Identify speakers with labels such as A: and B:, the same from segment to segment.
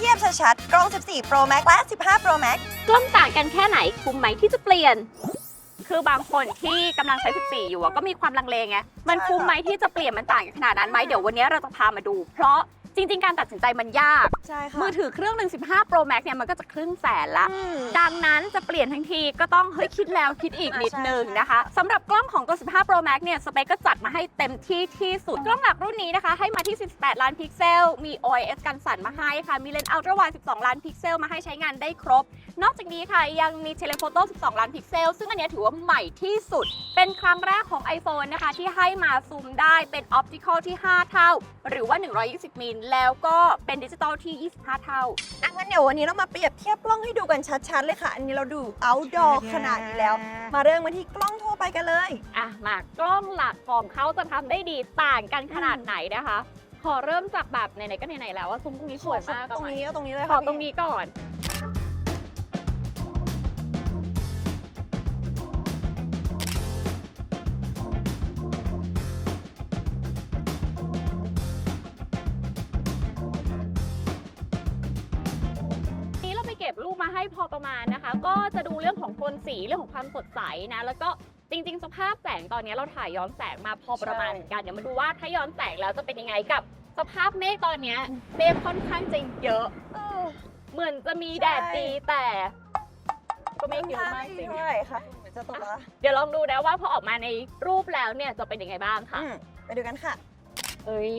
A: เทียบชัดๆ กล้อง 14 Pro Max และ 15 Pro Max
B: กล้องต่างกันแค่ไหนคุ้มไหมที่จะเปลี่ยน คือบางคนที่กำลังใช้ 14 อยู่อะก็มีความลังเลไง มันคุ้มไหมที่จะเปลี่ยนมันต่างกันขนาดนั้นไหมเดี๋ยววันนี้เราจะพามาดู เพราะ จริง ๆ การตัดสินใจมันยาก
A: ใช่ค่ะ
B: มือถือเครื่องหนึ่ง15 Pro Max เนี่ยมันก็จะครึ่งแสนละ
A: อืม
B: ดังนั้นจะเปลี่ยนทั้งทีก็ต้องเฮ้ยคิดแล้วคิดอีก
A: อ่า
B: นิดนึง
A: ใช่
B: นะคะสำหรับกล้องของตัว 15 Pro Max เนี่ยสเปคก็จัดมาให้เต็มที่ที่สุด กล้องหลักรุ่นนี้นะคะ ให้มาที่48ล้านพิกเซล มี OIS กันสั่นมาให้ค่ะ มีเลนส์อัลตร้าไวด์12 ล้านพิกเซล มาให้ใช้งานได้ครบ นอกจากนี้ค่ะ ยังมีเทเลโฟโต้12 ล้านพิกเซล ซึ่งอันเนี้ยถือว่าใหม่ที่สุด เป็นครั้งแรกของ iPhone นะคะ ที่ให้มาซูมได้เป็นออปติคอลที่ 5 เท่า หรือว่า 120 มิล แล้วก็เป็นดิจิตอลที่ 25 เท่า
A: อะงั้นเดี๋ยววันนี้เรามาเปรียบเทียบกล้องให้ดูกันชัดๆ เลยค่ะ อันนี้เราดู outdoor ขนาดนี้แล้ว มาเริ่มมาที่กล้องทั่วไปกันเลย
B: อะมากล้องหลักของเขาจะทำได้ดีต่างกันขนาดไหนนะคะ ขอเริ่มจากแบบไหนๆก็ไหนๆแล้วว่าซุ้มตรงนี้สวยมาก
A: ตรงนี้เอาตรงนี้เลย
B: ข
A: ค่ะ
B: อตรงนี้ก่อนนี้ ให้พอประมาณนะคะ ก็จะดูเรื่องของโทนสีเรื่องของความสดใสนะแล้วก็จริง ๆ สภาพแสงตอนนี้เราถ่ายย้อนแสงมาพอประมาณเหมือนกันเดี๋ยวมาดูว่าถ้าย้อนแสงแล้วจะเป็นยังไงกับสภาพเมฆตอนเนี้ยเมฆค่อนข้างจะเยอะ
A: เออ
B: เหมือนจะมีแดดดีแต่ ก็ไม่เยอะมากจริง
A: เท่าไหร่ค่ะเหมือนจะตกแล้ว
B: เดี๋ยวลองดูนะว่าพอออกมาในรูปแล้วเนี่ยจะเป็นยังไงบ้างค่ะ
A: อืมไปดูกันค่ะ
B: เอ้ย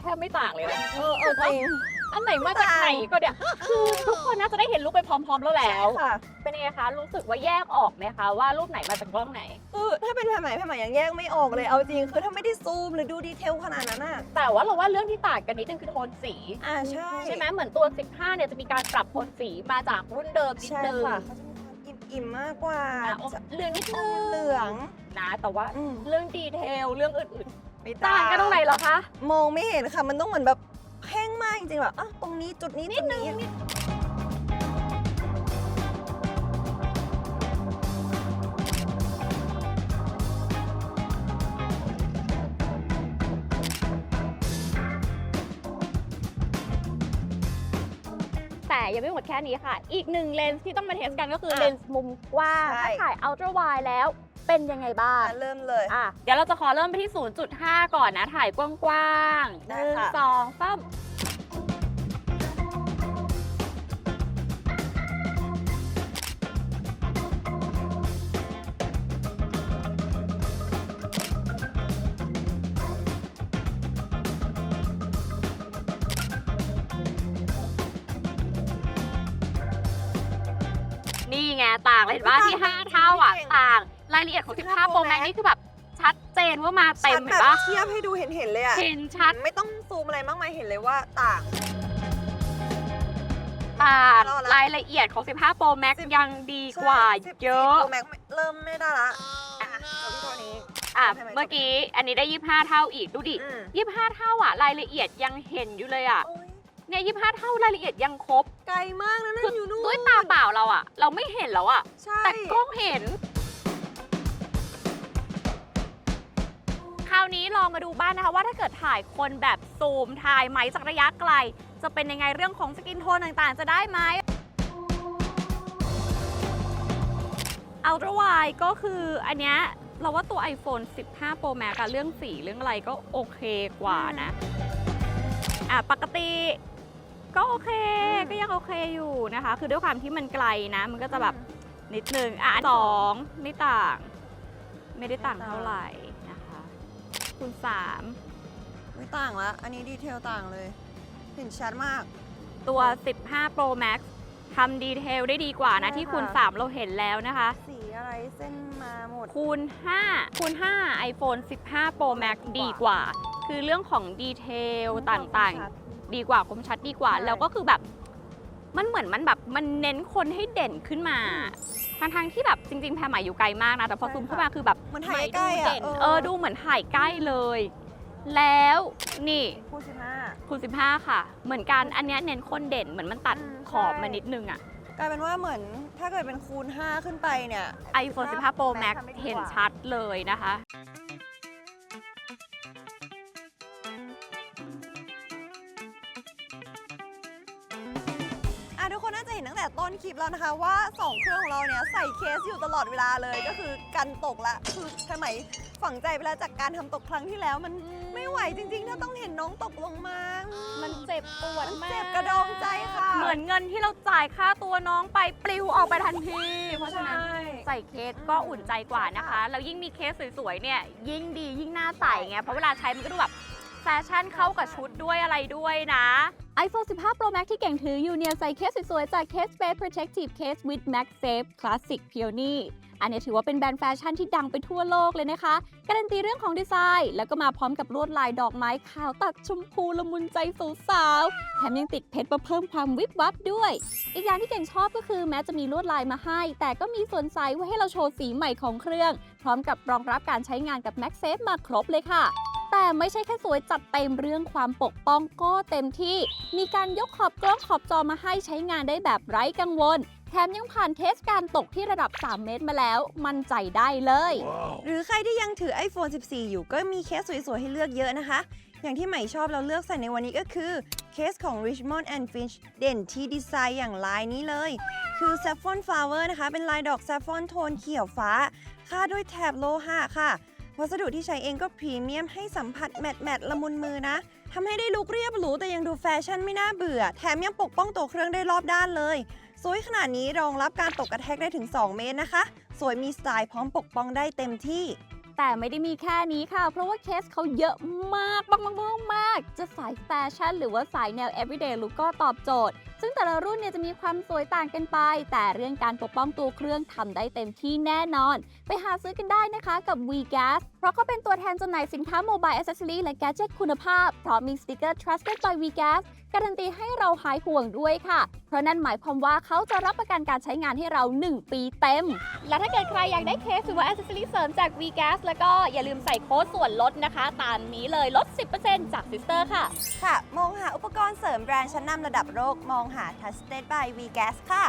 B: แทบไม่ต่างเลยนะเออเออ
A: จริง
B: อันไหนมาจากไหนก็เดี๋ยวคือทุกคนน่าจะได้เห็นรูปไปพร้อม ๆ แล้วแล้ว
A: ค่ะ
B: เป็นยังไงคะ รู้สึกว่าแยกออกไหมคะว่ารูปไหนมาจากกล้องไหน
A: คือถ้าเป็นแผ่นใหม่แผ่นใหม่ยังแยกไม่ออกเลย เอาจริง คือถ้าไม่ได้ซูมหรือดูดีเทลขนาดนั้นอะ
B: แต่ว่าเราว่าเรื่องที่ต่างกันนิดนึงคือโทนสี
A: อ่าใช่
B: ใช่ไหมเหมือนตัว 15 เนี่ยจะมีการปรับโทนสีมาจากรุ่นเดิมนิด
A: ใช่
B: นึง
A: ค่ะเขาจะมีความอิ่มๆมากกว่า
B: อะโอ้
A: จะ
B: เหลืองนิดนึง
A: เหลือง
B: นะแต่ว่า
A: อืม
B: เรื่องดีเทลเรื่องอื่น
A: ไม่
B: ๆต่างกันตรงไหนเหรอคะ
A: มองไม่เห็นค่ะ มันต้องเหมือนแบบแห้งมาก จริงๆแบบอะตรงนี้จุดนี้จุดนี้
B: แต่ยังไม่หมดแค่นี้ค่ะ อีกหนึ่งเลนส์ที่ต้องมาเทสกันก็คือ
A: อะ
B: เลนส์มุมกว้าง
A: ใช่
B: ถ้าถ่ายอัลตร้าไวแล้วเป็นยังไงบ้าง
A: อะเริ่มเลย
B: อะเดี๋ยวเราจะขอเริ่มไปที่ 0.5 ก่อนนะ ถ่ายกว้างๆห
A: ได้
B: นึ่ง
A: ค่ะ
B: สองสามางเลยเห็นว่าที่5เท่าอะต่าง รายละเอียดของ15 Pro Max นี่คือแบบชัดเจนว่ามาเต็ม
A: ชัด
B: เห็
A: แบ
B: น
A: บ
B: ปะ
A: เทียบให้ดูเห็นๆเลยอะ
B: เห็นชัด
A: ไม่ต้องซูมอะไรมากมายเห็นเลยว่าต่าง
B: ต่าง
A: รอดละ
B: รายละเอียดของ 15 Pro Max
A: สิบ
B: ยังดีกว่า
A: ใช่
B: เยอะ
A: 14 Pro Max เริ่มไม่ได้ละอะเราที่ตัวนี้
B: อะ
A: ใช่ไหม
B: เมื่อกี้อันนี้ได้ 25 เท่าอีกดูดิ
A: อืม
B: 25 เท่าอะ รายละเอียดยังเห็นอยู่เลยอะ
A: โอ้ย
B: เนี่ย25เท่ารายละเอียดยังครบ
A: ไกลมากนะนั่
B: คือน
A: อยู่นู่น
B: ด้วยตาเปล่าเราอะเราไม่เห็นแล้วอะ
A: ใช่
B: แต่กล้องเห็น คราวนี้ลองมาดูบ้างนะคะว่าถ้าเกิดถ่ายคนแบบซูมถ่ายไหมจากระยะไกล จะเป็นยังไงเรื่องของสกินโทนต่างๆ จะได้ไหมอัลตร้าไวก็คืออันเนี้ยเราว่าตัว iPhone 15 Pro Max อะเรื่องสีเรื่องอะไรก็โอเคกว่านะอะปกติ ก็โอเค
A: อืม
B: ก็ยังโอเคอยู่นะคะ คือด้วยความที่มันไกลนะ มันก็จะแบบนิดนึงอะสองไม่ต่าง ไม่ได้ต่างเท่าไหร่นะคะคูณสาม
A: ไม่ต่างละอันนี้ดีเทลต่างเลย เห็นชัดมาก
B: ตัว 15 Pro Max ทำดีเทลได้ดีกว่านะ
A: ใช่
B: ที่คูณ
A: ค่ะ
B: 3 เราเห็นแล้วนะคะ
A: สีอะไรเส้นมาหมด
B: คูณ5คูณ5 iPhone 15 Pro Max ดีกว่า คือเรื่องของดีเทลต่างๆ ดีกว่าคมชัดดีกว่า
A: ใช่
B: แล้วก็คือแบบมันเหมือนมันแบบมันเน้นคนให้เด่นขึ้นมาทั้งทางๆที่แบบจริงๆแพรใหม่อยู่ไกลมากนะ แต่พอ
A: ใช่
B: ซูม
A: ค่ะ
B: เข้ามาคือแบบ
A: เหมือนถ่ายใกล้ๆ
B: ใหม่ดู
A: อะ
B: เด่น
A: เออ
B: เออดูเหมือนถ่ายใกล้เลย แล้วนี่
A: คูณสิบห้า
B: คูณ15ค่ะ เหมือนกันอันเนี้ยเน้นคนเด่นเหมือนมันตัด
A: อืม
B: ขอบ
A: ใช่
B: มานิดนึงอะ
A: กลายเป็นว่าเหมือนถ้าเกิดเป็นคูณ 5 ขึ้นไปเนี่ย
B: iPhone 15 Pro Max
A: ทำได้ดีกว่า
B: เห็นชัดเลยนะคะ
A: คลิปแล้วนะคะว่า 2 เครื่องของเราเนี่ยใส่เคสอยู่ตลอดเวลาเลยก็คือกันตกละคือทำไมฝังใจไปแล้วจากการทำตกครั้งที่แล้วมันไม่ไหวจริงๆ ถ้าต้องเห็นน้องตกลงมา
B: มันเจ็บปวดมาก
A: เจ็บกระดองใจค่ะ
B: เหมือนเงินที่เราจ่ายค่าตัวน้องไปปลิวออกไปทันที เพราะฉะนั้น
A: ใช่
B: ใส่เคสก็อุ่นใจกว่านะคะ แล้วยิ่งมีเคสสวยๆเนี่ยยิ่งดียิ่งน่าใส่ไงเพราะเวลาใช้มันก็ดูแบบแฟชั่นเข้ากับชุดด้วยอะไรด้วยนะ iPhone 15 Pro Max ที่เก่งถืออยู่เนี่ยใส่เคสสวยๆ จาก Case Space Protective Case with MagSafe Classic Peony อันนี้ถือว่าเป็นแบรนด์แฟชั่นที่ดังไปทั่วโลกเลยนะคะ การันตีเรื่องของดีไซน์ แล้วก็มาพร้อมกับลวดลายดอกไม้ขาวตัดชมพูละมุนใจสาวๆแถมยังติดเพชรมาเพิ่มความวิบวับด้วย อีกอย่างที่เก่งชอบก็คือแม้จะมีลวดลายมาให้ แต่ก็มีส่วนใสไว้ให้เราโชว์สีใหม่ของเครื่อง พร้อมกับรองรับการใช้งานกับ MagSafe มาครบเลยค่ะ แต่ไม่ใช่แค่สวยจัดเต็มเรื่องความปกป้องก็เต็มที่ มีการยกขอบกล้องขอบจอมาให้ใช้งานได้แบบไร้กังวล แถมยังผ่านเทสการตกที่ระดับ 3 เมตรมาแล้ว มั่นใจได้เลย
A: หรือใครที่ยังถือ iPhone 14 อยู่ก็มีเคสสวยๆ ให้เลือกเยอะนะคะ อย่างที่ใหม่ชอบเราเลือกใส่ในวันนี้ก็คือเคสของ Richmond and Finch เด่นที่ดีไซน์อย่างลายนี้เลย คือ Saffron Flower นะคะ เป็นลายดอก Saffron โทนเขียวฟ้า ค่าด้วยแถบโลหะค่ะ วัสดุที่ใช้เองก็พรีเมียมให้สัมผัสแมตต์แมตต์ละมุนมือนะทำให้ได้ลุคเรียบหรูแต่ยังดูแฟชั่นไม่น่าเบื่อ แถมยังปกป้องตัวเครื่องได้รอบด้านเลย สวยขนาดนี้รองรับการตกกระแทกได้ถึง 2 เมตรนะคะ สวยมีสไตล์พร้อมปกป้องได้เต็มที่
B: แต่ไม่ได้มีแค่นี้ค่ะ เพราะว่าเคสเขาเยอะมากมากมากมากมากจะสายแฟชั่นหรือว่าสายแนว everyday look ก็ตอบโจทย์ ซึ่งแต่ละรุ่นเนี่ยจะมีความสวยต่างกันไป แต่เรื่องการปกป้องตัวเครื่องทำได้เต็มที่แน่นอน ไปหาซื้อกันได้นะคะกับ VGas เพราะเขาเป็นตัวแทนจำหน่ายสินค้า Mobile Accessory และ Gadget คุณภาพ พร้อมมีสติกเกอร์ Trusted by VGas การันตีให้เราหายห่วงด้วยค่ะ เพราะนั่นหมายความว่าเขาจะรับประกันการใช้งานให้เรา 1 ปีเต็ม และถ้าเกิดใครอยากได้เคสหรือว่า Accessory เสริมจาก VGas แล้วก็อย่าลืมใส่โค้ดส่วนลดนะคะ ตามนี้เลยลด 10%จาก Sister ค่ะ
A: ค่ะ มองหาอุปกรณ์เสริมแบรนด์ชั้นนำระดับโลกมองหา Trusted by VGas ค่ะ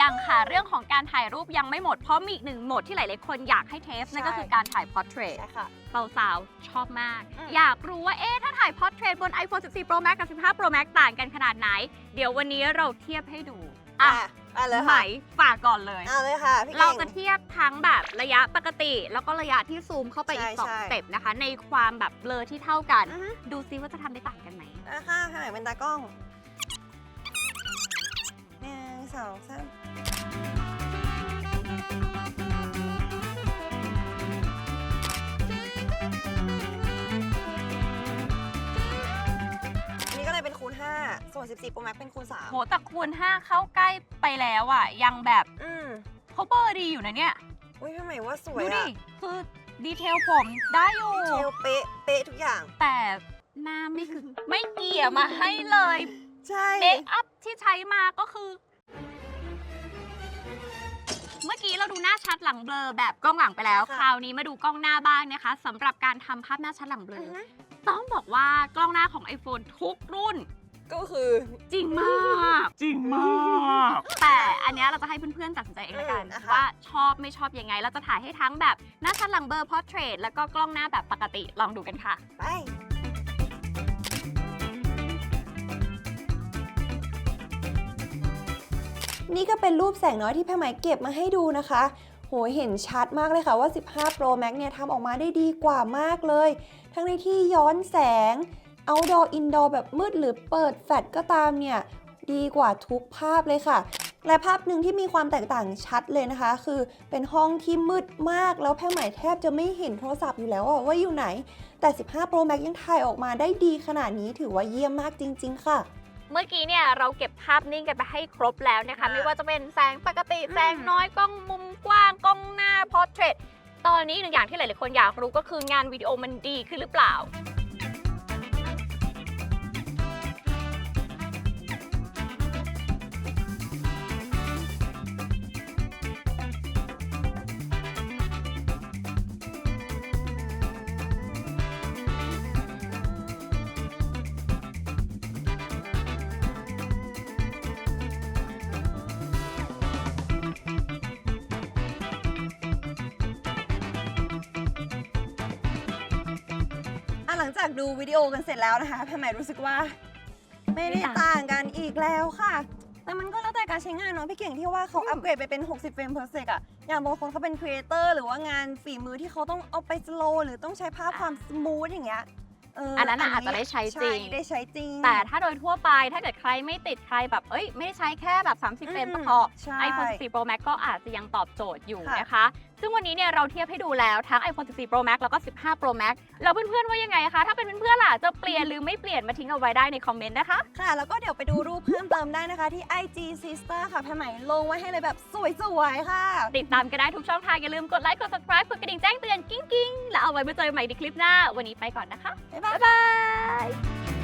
B: ยังค่ะเรื่องของการถ่ายรูปยังไม่หมด เพราะมีอีกหนึ่งโหมดที่หลายๆคนอยากให้เทส นั่นก็คือการถ่าย Portrait
A: ใช่ค่ะ
B: สาวๆชอบมาก
A: อืม
B: อยากรู้ว่าเอ๊ะถ้าถ่าย Portrait บน iPhone 14 Pro Max กับ 15 Pro Max ต่างกันขนาดไหน เดี๋ยววันนี้เราเทียบให้ดูอะ
A: อะเลย
B: ไหม
A: ค่ะ
B: ฝากก่อนเลย
A: เอาเลยค่ะพี่
B: เรา
A: เก่ง
B: จะเทียบทั้งแบบระยะปกติ แล้วก็ระยะที่ซูมเข้าไปอีก
A: ใช่
B: สอง
A: ใช่
B: สเต็ปนะคะ ในความแบบเบลอที่เท่ากัน
A: อือฮึ
B: ดูซิว่าจะทำได้ต่างกันไหม
A: นะคะข้างไหนเป็นตากล้องหนึ่ง สองสามอันนี้ก็เลยเป็นคูณ 5 ส่วน 14 Pro Max เป็นคูณ
B: โหแต่คูณ5เข้าใกล้ไปแล้วอะ ยังแบบ
A: 3อืม
B: เขาเบอร์ดีอยู่นะเนี่ย
A: อุ้ยพี่ใหม่ว่าสวย
B: ดูดิ
A: อะ
B: คือดีเทลผมได้อยู่
A: เทลเป๊ะ เป๊ะทุกอย่าง
B: แต่หน้าไม่คือ ไม่เกี่ยมาให้เลย
A: ใช่
B: เมคอัพที่ใช้มาก็คือเมื่อกี้เราดูหน้าชัดหลังเบลอแบบกล้องหลังไปแล้ว
A: ค่ะ
B: คราวนี้มาดูกล้องหน้าบ้างนะคะสำหรับการทำภาพหน้าชัดหลังเบล
A: อือ
B: อ
A: ฮึ
B: ต้องบอกว่ากล้องหน้าของ iPhone ทุกรุ่น
A: ก็คือ
B: จริงมาก จริงมาก แต่อันเนี้ยเราจะให้เพื่อนๆตัดสินใจเองละกัน
A: อืมนะคะ
B: ว่าชอบไม่ชอบยังไง เราจะถ่ายให้ทั้งแบบหน้าชัดหลังเบลอพอร์เทรตแล้วก็กล้องหน้าแบบปกติลองดูกันค่ะ
A: ไป นี่ก็เป็นรูปแสงน้อยที่แพรไหมเก็บมาให้ดูนะคะ โหเห็นชัดมากเลยค่ะว่า 15 Pro Max เนี่ยทำออกมาได้ดีกว่ามากเลย ทั้งในที่ย้อนแสง outdoor indoor แบบมืดหรือเปิดแฟลชก็ตามเนี่ย ดีกว่าทุกภาพเลยค่ะ และภาพหนึ่งที่มีความแตกต่างชัดเลยนะคะ คือเป็นห้องที่มืดมากแล้วแพรไหมแทบจะไม่เห็นโทรศัพท์อยู่แล้วว่าอยู่ไหน แต่ 15 Pro Max ยังถ่ายออกมาได้ดีขนาดนี้ถือว่าเยี่ยมมากจริง ๆ ค่ะ
B: เมื่อกี้เนี่ยเราเก็บภาพนิ่งกันไปให้ครบแล้วนะคะ
A: ค่ะ
B: ไม่ว่าจะเป็นแสงปกติ
A: อืม
B: แสงน้อยกล้องมุมกว้างกล้องหน้าพอร์เทรตตอนนี้หนึ่งอย่างที่หลาย ๆ คนอยากรู้ก็คืองานวิดีโอมันดีขึ้นหรือเปล่า
A: งจากดูวิดีโอกันเสร็จแล้วนะคะแพรไหมรู้สึกว่า ไม่ได้ต่างกันอีกแล้วค่ะตแต่มันก็แล้วแต่การใช้งานเนาะพี่เก่งที่ว่าเขาอัปเกรดไปเป็น 60 เฟรม per sec อะอย่างบางคนเขาเป็นครีเอเตอร์หรือว่างานฝีมือที่เขาต้องเอาไปสโลหรือต้องใช้ภาพความสมูทอย่างเงี้ยเออ
B: อั
A: อั
B: นนั้นน่ะอาจจะได้ใช้จริง
A: ได้ใช้จริง
B: แต่ถ้าโดยทั่วไปถ้าเกิดใครไม่ติดใครแบบ เอ้ย ไม่ได้ใช้แค่แบบ 30 เฟรมก็พอ
A: ใช่
B: iPhone 14 Pro Max ก็อาจจะยังตอบโจทย์อยู่
A: ค่ะ
B: นะคะ ซึ่งวันนี้เนี่ยเราเทียบให้ดูแล้วทั้ง iPhone 14 Pro Max แล้วก็ 15 Pro Max แล้วเพื่อนๆว่ายังไงคะ ถ้าเป็นเพื่อนๆล่ะจะเปลี่ยนหรือไม่เปลี่ยนมาทิ้งเอาไว้ได้ในคอมเมนต์นะคะ
A: ค่ะ แล้วก็เดี๋ยวไปดูรูปเพิ่มเติมได้นะคะที่ IG Sister ค่ะแพรไหมลงไว้ให้เลยแบบสวยๆค่ะ
B: ติดตามกันได้ทุกช่องทางอย่าลืมกดไลค์กด subscribe กดกระดิ่งแจ้งเตือนกิ้งๆ แล้วเอาไว้มาเจอกันใหม่ในคลิปหน้า วันนี้ไปก่อนนะคะ
A: บ๊ายบาย
B: บ๊ายบาย